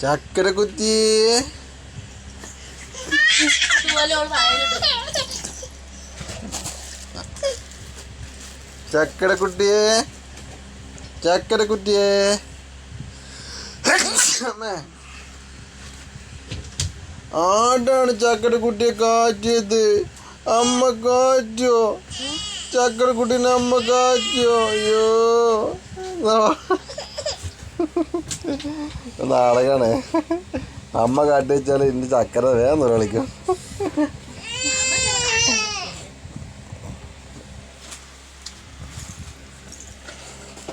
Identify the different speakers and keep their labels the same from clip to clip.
Speaker 1: ചക്കര കുത്തി ചക്കര കുട്ടിയെ ചക്കര കുട്ടിയെ. ആടാണ് ചക്കര കുട്ടിയെ കാറ്റിയത്. അമ്മ കാറ്റോ? ചക്കര കുട്ടീനെ അമ്മ കാറ്റോ അയ്യോ. നാളെയാണ് അമ്മ കാട്ടി വെച്ചാൽ ഇന്റെ ചക്കര വേഗം കളിക്കും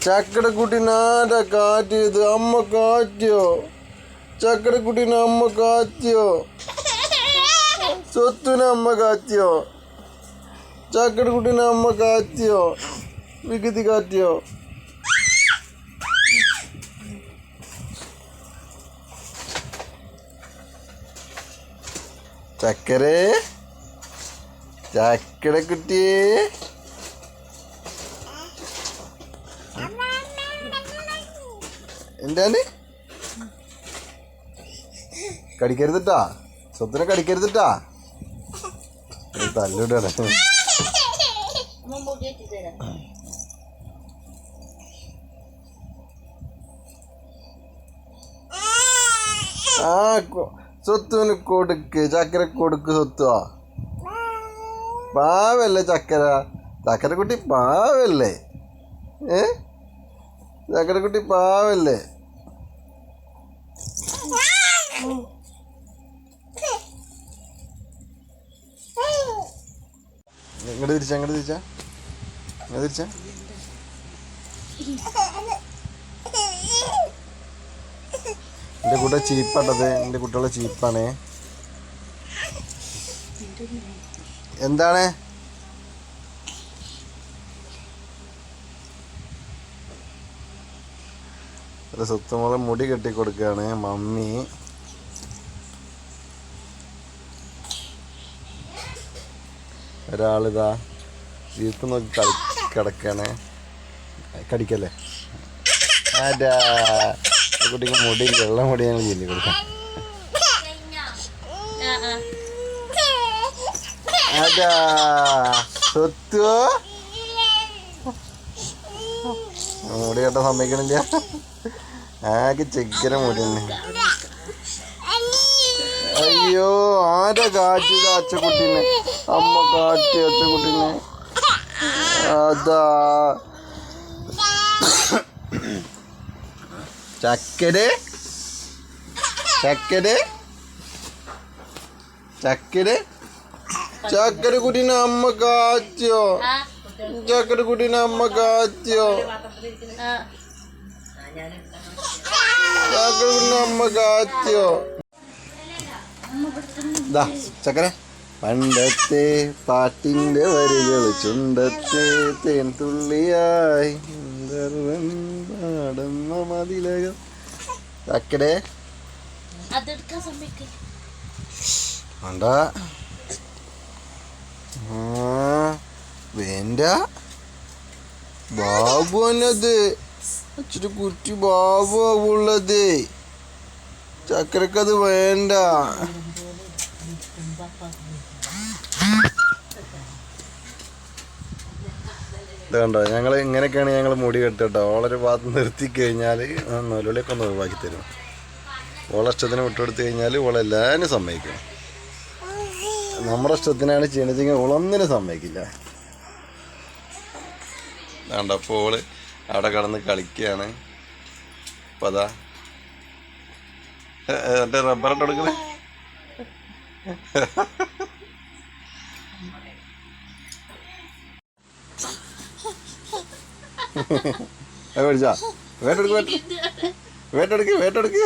Speaker 1: ചക്കര നാട കാറ്റിയത് അമ്മ കാറ്റിയോ ചക്കട കുട്ടീനെ അമ്മ കാറ്റിയോ സ്വത്തുനെ അമ്മ കാറ്റിയോ ചക്കട കുട്ടീനെ അമ്മ കാറ്റിയോ വികൃതി കാറ്റിയോ ചക്കരേ. ചക്കര കുട്ടി. എന്താണ്? കടിക്കരുതിട്ടാ? സ്വത്തിനെ കടിക്കരുതിട്ടാ? തല്ലിടാണ്. ആ സ്വത്തുവിന് കൊടുക്ക് ചക്കര കൊടുക്ക് സ്വത്തുവാ. പാവല്ലേ ചക്കര? ചക്കര കുട്ടി പാവല്ലേ? ഏ? ചക്കര കുട്ടി പാവല്ലേ? ഇങ്ങോട്ട് തിരിച്ചാ ഇങ്ങോട്ട് തിരിച്ചാ. ഇങ്ങോട്ട് തിരിച്ചാ. എന്റെ കൂടെ ചീപ്പാട്ടത് എന്റെ കുട്ടികളെ ചീപ്പാണ്. എന്താണ്? സ്വത്തുമോളെ മുടി കെട്ടി കൊടുക്കുകയാണ് മമ്മി. ഒരാളിതാ ജീപ്പ് നോക്കി കളി കിടക്കാണ്. കടിക്കല്ലേ? ആരാ? കുട്ടിക്ക് മുടി വെള്ളം മുടി ഞങ്ങൾ കൊടുക്കാം. മുടി കേട്ട സമ്മതിക്കണില്ല. ആകെ ചെക്കര മുടി അയ്യോ ആരാ കാറ്റിയത് അച്ചക്കുട്ടീനെ? അമ്മ കാറ്റി അച്ചക്കുട്ടീനെ. അതാ. ചക്കര് ചക്കര് ചക്കര് ചക്കര കുട്ടീനെ അമ്മ
Speaker 2: കാച്ചോ
Speaker 1: ചക്കര കുട്ടീനെ അമ്മ
Speaker 2: കാച്ചോ
Speaker 1: ചക്കര കുട്ടീനെ അമ്മ കാച്ചോ ദാ ചക്കര പണ്ടത്തെ പാട്ടിന്റെ വരികൾ ചുണ്ടത്തെ തേൻ തുള്ളിയായി. പാടുന്ന മതിലകം.
Speaker 2: സമ്മതിക്ക്.
Speaker 1: വേണ്ട. വേണ്ട. ബാബു തന്നത് ഇച്ചിരി കുറ്റി ബാബു ആവുള്ളത്. ചക്കരക്കത് വേണ്ട. കണ്ടോ? ഞങ്ങൾ ഇങ്ങനെയൊക്കെയാണ് ഞങ്ങൾ മുടി കെട്ടിട്ടോ ഓളൊരു ഭാഗത്ത് നിർത്തി കഴിഞ്ഞാൽ നൊലുളിയൊക്കെ ഒന്ന് ഒഴിവാക്കി തരും. ഓളെ ഇഷ്ടത്തിന് വിട്ടുകൊടുത്ത് കഴിഞ്ഞാൽ ഓളെല്ലാവരും സമ്മതിക്കും. നമ്മുടെ ഇഷ്ടത്തിനാണ് ചെയ്യണതെങ്കിൽ ഓളൊന്നിനും സമ്മതിക്കില്ല. വേണ്ട അപ്പോൾ ഓൾ അവിടെ കിടന്ന് കളിക്കുകയാണ്. അപ്പം അതാ. എന്റെ റബ്ബറിട്ട് കൊടുക്കണേ അത് മേടിച്ചാ വേട്ടെടുക്ക് വേട്ടെടുക്ക് വേട്ടെടുക്ക്.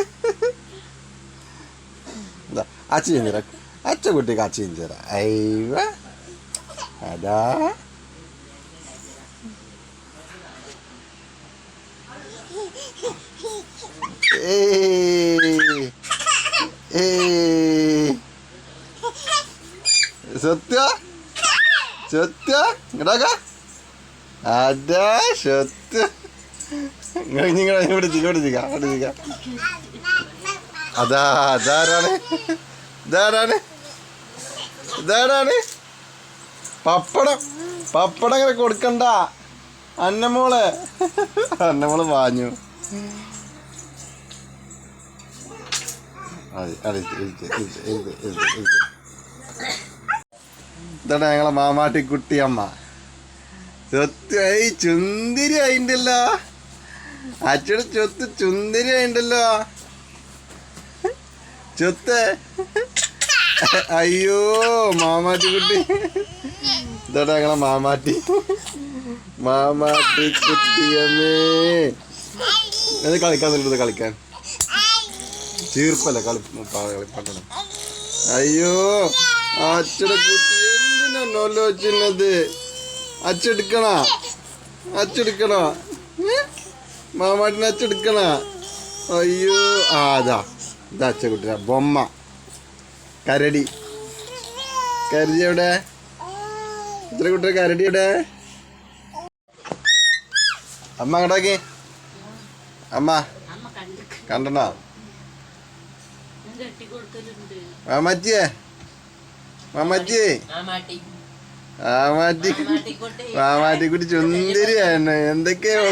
Speaker 1: എന്താ അച്ഛ തരാം. അച്ഛ കുട്ടിക്ക് അച്ഛ തരാം. അയ്യ അതാ. സത്യ? സത്യ? ഇങ്ങടാക്ക അതാ ഇങ്ങനെ ഇങ്ങനെ അതാരാണ്? ഇതാരാണ്? പപ്പടം. പപ്പടം അങ്ങനെ കൊടുക്കണ്ട. അന്നമോളെ. അന്നമോൾ വാഞ്ഞു. ഇതാണ് ഞങ്ങളെ മാമാട്ടി സത്യായി ചുന്തിരി ആയിണ്ടല്ലോ അച്ഛടെ ചൊത്ത് ചുന്തിരി ആയിണ്ടല്ലോ ചൊത്ത്. അയ്യോ മാമാട്ടി കുട്ടി. ഇതോടെ ഞങ്ങളെ മാമാട്ടി. മാമാട്ടി കുട്ടിയമ്മേ അത് കളിക്കാൻ നല്ലത് കളിക്കാൻ. ചീർപ്പല്ല കളി കളിപ്പാട്ടണം അയ്യോ അച്ഛടെ കുട്ടി എന്തിനാ നൊല്ലോ ചിന്നത് അച്ചെടുക്കണ? അച്ചെടുക്കണ? മാമാട്ടിന് അച്ചെടുക്കണ? അയ്യോ ആ അതാ ഇതാ അച്ചക്കുട്ടിയ ബൊമ്മ. കരടി. കരടി എവിടെ? ഇത്ര കുട്ടിയുടെ കരടി എവിടെ അമ്മ അങ്ങോട്ടാക്കി. അമ്മ
Speaker 2: അമ്മ കണ്ടോ ഞാൻ കെട്ടി കൊടുക്കലുണ്ട്
Speaker 1: മാമാറ്റിയേ? മാമാറ്റിയേ മാമാറ്റി
Speaker 2: കുട്ടി
Speaker 1: മാമാറ്റിക്കുട്ടി ചുന്തിരിയാണ് എന്തൊക്കെയാ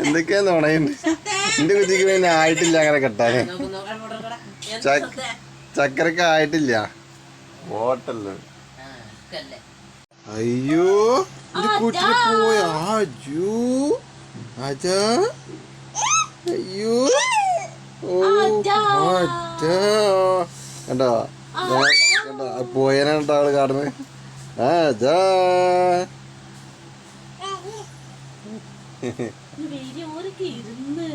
Speaker 1: എന്തൊക്കെയാ നുണയുണ്ട് എന്റെ കുട്ടിക്ക് പിന്നെ ആയിട്ടില്ല അങ്ങനെ കെട്ടാന്? ചക്കരക്ക് ആയിട്ടില്ല. ഓട്ടല്ലോ അയ്യോ എന്റെ കുട്ടിനെ പോയ അജു അജ അയ്യോ. ഓ കണ്ടോ? കണ്ടോ? ആ പോയനെ ആൾ കാണുന്നത്?
Speaker 2: വലിയ ഓരൊക്കെ ഇരുന്ന്